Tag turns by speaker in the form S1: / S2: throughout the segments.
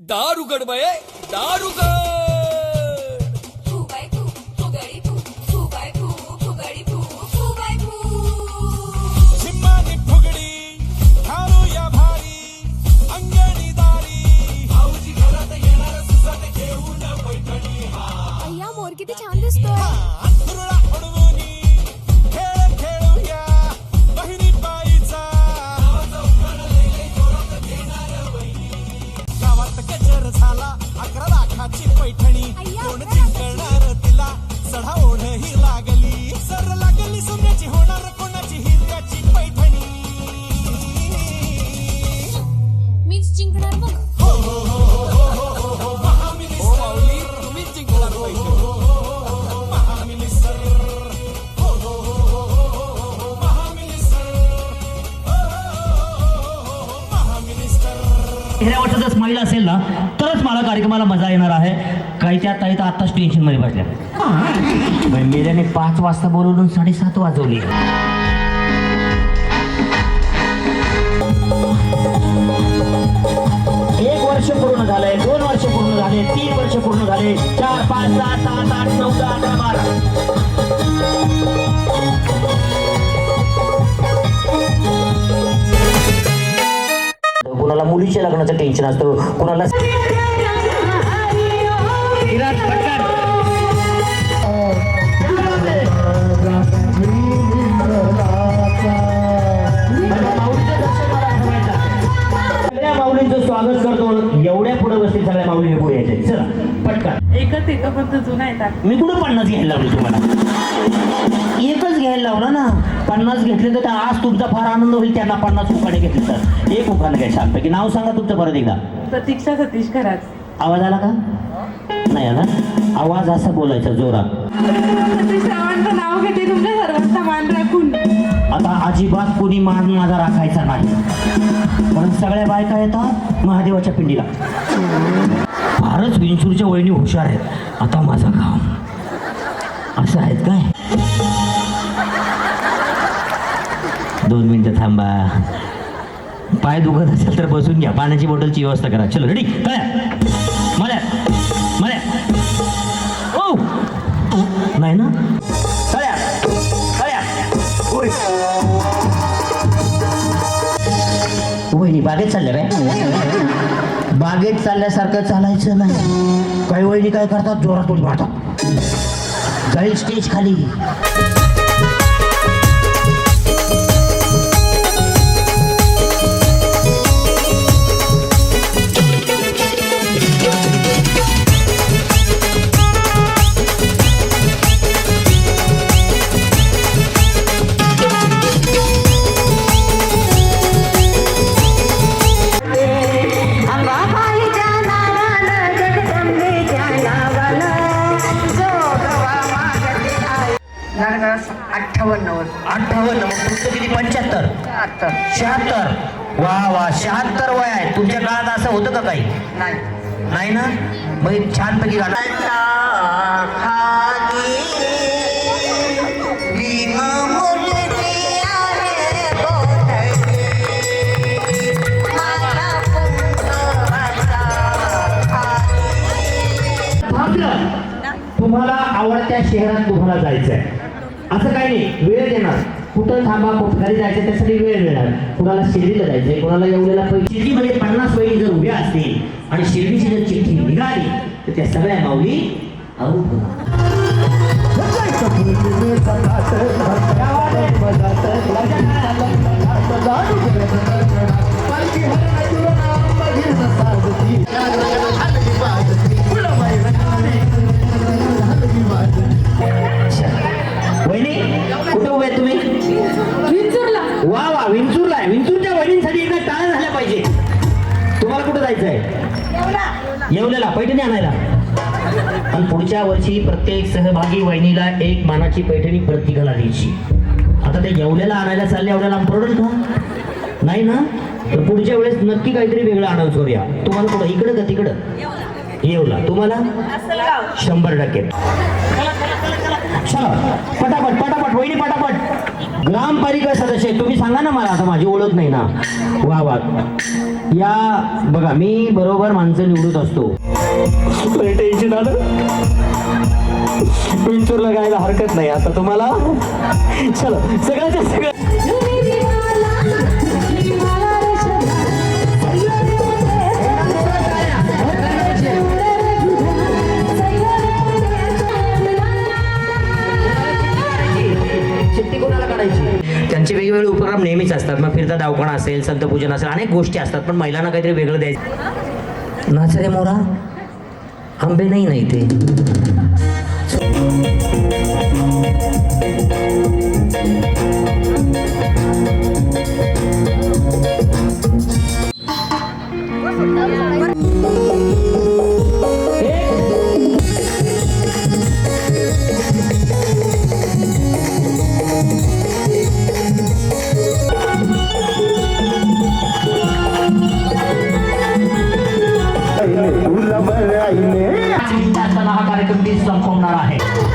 S1: दारुगड बये दारुगड!
S2: फू बाय फू फुगडी फू फू बाय फू फुगडी फू फू बाय फू
S3: चिम्मानी फुगडी घालूया भारी अंगणी दारी। भाऊजी घरात येणार सुसाट घेऊन पैठणी
S2: अय्या मोर किती छान दिसतोय.
S3: अंथरुळा उडवूनी पैठणी कोण जिंकणार तिला चढा ओढ ही लागली सर लागली सोन्याची होणार कोणाची हिऱ्याची पैठणी
S2: मीच जिंकणार बघ
S1: हो जिंकणार पाहिजे
S4: ह्या वर्षाचा स्माईल असेल ना तरच मला कार्यक्रमाला मजा येणार आहे. काही त्या ताई तर आत्ताच टेन्शनमध्ये बसल्या. मेल्याने पाच वाजता बोलवून साडेसात वाजवली. एक वर्ष पूर्ण झालंय दोन वर्ष पूर्ण झाले तीन वर्ष पूर्ण झाले. चार पाच सहा सात आठ नऊ दहा लग्नाचं टेन्शन असतं कुणाला स्वागत करतो. एवढ्या पुढे बसतील सगळ्या माऊली पुढे यायचे. चला पटकन.
S5: एकच जुना येतात
S4: मी कुठं पन्नास घ्यायला लावली तुम्हाला? एकच घ्यायला लावलं ना. पन्नास घेतले तर आज तुमचा फार आनंद होईल त्यांना पन्नास उखाणे घेतले तर. एक उखाणं घ्या शांत की नाव सांगा तुमचं परत एकदा.
S5: प्रतीक्षा सतीश खराच
S4: आवाज आला का? नाही आला. आवाज असा बोलायचा जोरात.
S5: नाव घेते तुमच्या सर्वांचा मान राखून.
S4: आता अजिबात कोणी मान माझा राखायचा नाही. म्हणून सगळ्या बायका येतात महादेवाच्या पिंडीला. फारच विंचूरच्या वहिनी हुशार आहेत. आता माझा काम. असं आहेत काय दोन मिनिटं थांबा पाय दुखत असेल तर बसून घ्या. पाण्याची बॉटलची व्यवस्था करा. चलो रेडी कळ्या मला मला ओ! नाही ना? कळ्या कळ्या वहिनी बागेत चालल्या काय? बागेत चालल्यासारखं चालायचं नाही. काही वहिनी काय करतात? जोरातून मारतात जाईल स्टेज खाली.
S6: नरगस अठ्ठावन्न वर्ष
S4: अठ्ठावन्न मग तुमचं किती? पंच्याहत्तर.
S6: आता
S4: शहात्तर. वा वा शहात्तर वय आहे. तुमच्या काळात असं होतं का काही?
S6: नाही.
S4: नाही ना? मग एक छानपैकी गाणं. मात्र तुम्हाला आवडत्या शहरात तुम्हाला जायचं आहे असं काही नाही. वेळ देणार. कुठं थांबा घरी जायचं त्यासाठी वेळ मिळणार. कुणाला शिर्डीला जायचंय कुणाला एवढ्याला पैसे शिर्डीमध्ये पन्नास वहिनी जर उभ्या असतील आणि शिर्डीची जर चिठ्ठी निघाली तर त्या सगळ्या माऊली Yeah.
S5: विंचूरला.
S4: वा वा विंचूरला आहे. विंचूरच्या वहिनींसाठी एकदा टाळ झाल्या पाहिजे. तुम्हाला कुठं जायचं आहे येवल्याला पैठणी आणायला. आणि पुढच्या वर्षी प्रत्येक सहभागी वहिनीला एक मानाची पैठणी प्रत्येकाला द्यायची. आता ते येवल्याला आणायला चालले एवढ्या लांब परवडेल का? नाही ना? तर पुढच्या वेळेस नक्की काहीतरी वेगळं अनाऊन्स करूया. तुम्हाला कुठं? इकडं का तिकडं? येवला. तुम्हाला? शंभर टक्के. चला पटापट पटापट वहिनी पटापट. ग्रामपालिका सदस्य तुम्ही सांगा ना मला आता माझी ओळख नाही ना. वा वा. या बघा मी बरोबर माणसं निवडत असतो. टेन्शन आलं? पिंचूरला गायला हरकत नाही. आता तुम्हाला? चलो सगळ्याच्या सगळं त्यांचे वेगवेगळे उपक्रम नेहमीच असतात. मग फिरता दावखाना असेल संतपूजन असेल अनेक गोष्टी असतात. पण महिलांना काहीतरी वेगळं द्यायचं. नाच रे मोरा आंबे नाही नाही ते कार्यक्रम मी संपवणार आहे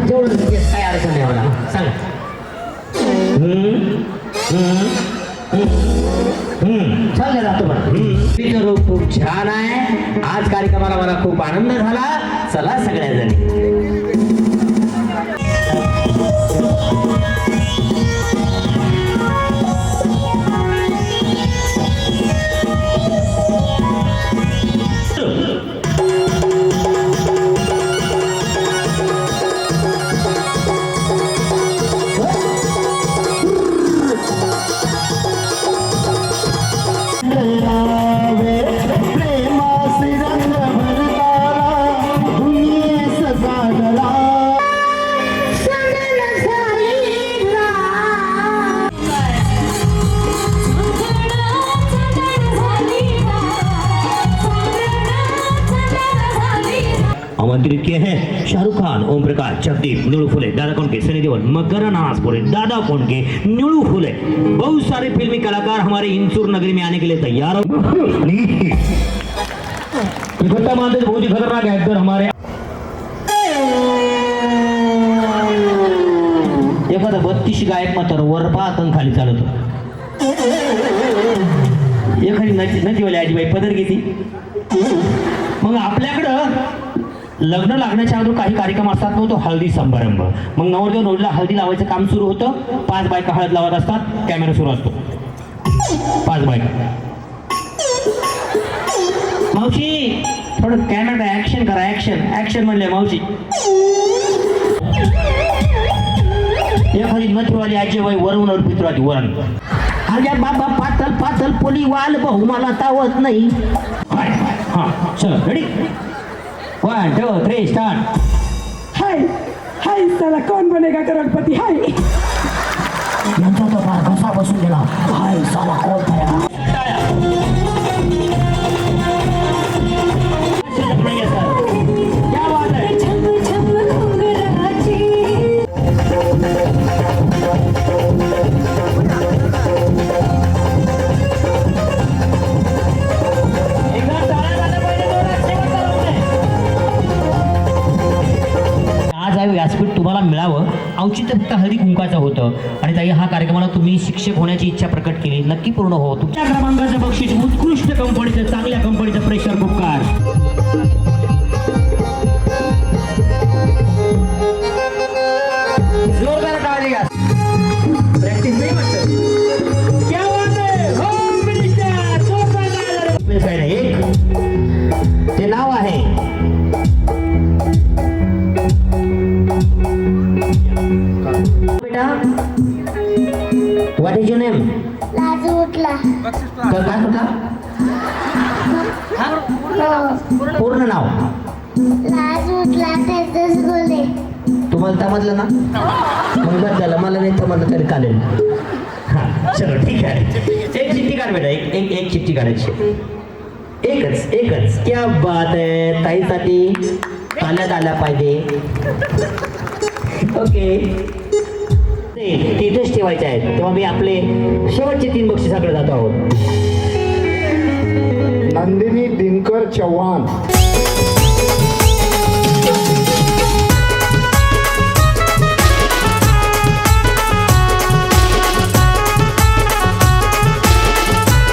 S4: जेवढं काय अडचण नाही मला जातो खूप छान आहे आज कार्यक्रमाला मला खूप आनंद झाला चला सगळ्या जणी आमंत्रित किए हैं शाहरुख खान ओम प्रकाश जगदीप नीलू फुले दादा कोंडके सनी देओल मकर नासपुरे दादा कोंडके नीलू फुले। बहुत सारे फिल्मी कलाकार हमारे इंसूर नगरी में आने के लिए तैयार हो। इकट्ठा मानते बहुत ही खतरनाक एक्टर हमारे। एखादा बत्तीस गायक मात्र वर पाहतन खाली चालतो एखादी नदी नदीवाली आजीबाई पदर घेती। मग आपल्याकडं लग्न लागण्याच्या अगोदर काही कार्यक्रम असतात मग तो हळदी समारंभ मग नवरदेव नवरीला हळदी लावायचं काम सुरू होतं. पाच बायका हळद लावत असतात. कॅमेरा सुरू असतो. पाच बायका. मावशी थोडं कॅमेरा ऍक्शन करा ऍक्शन ऍक्शन म्हणले मावशी. एखादी नथीवाली आजीबाई वरवून पित्र आधी वरण. अरे बाबा पातल पातल पोली वाल भाऊ मला तावत नाही. हा चल ready one two three start
S5: hi हाय साला कौन बनेगा करोडपती हाय
S4: यांचा तो फार घसा बसून गेला हाय साला कोण तयार आणि ताई हा कार्यक्रमाला तुम्ही शिक्षक होण्याची इच्छा प्रकट केली. नक्की पूर्ण हो. तुमच्या क्रमांकाचं बक्षीस उत्कृष्ट कंपनीचं चांगल्या कंपनीचं प्रेशर कुकर काय कुठला पूर्ण नाव. तुम्हाला समजलं ना? मग बस झालं मला नाही समजलं तरी चालेल. हा चलो ठीक आहे. एक चिठ्ठी काढ बेटा एक एक एक चिठ्ठी काढायची. एकच एकच. क्या बात आहे ताईसाठी ताल्यात आल्या पाहिजे. ओके. ते तिथेच ठेवायचे आहेत. तेव्हा मी आपले शेवटचे तीन बक्षिसाकडे जात आहोत.
S7: नंदिनी दिनकर चव्हाण.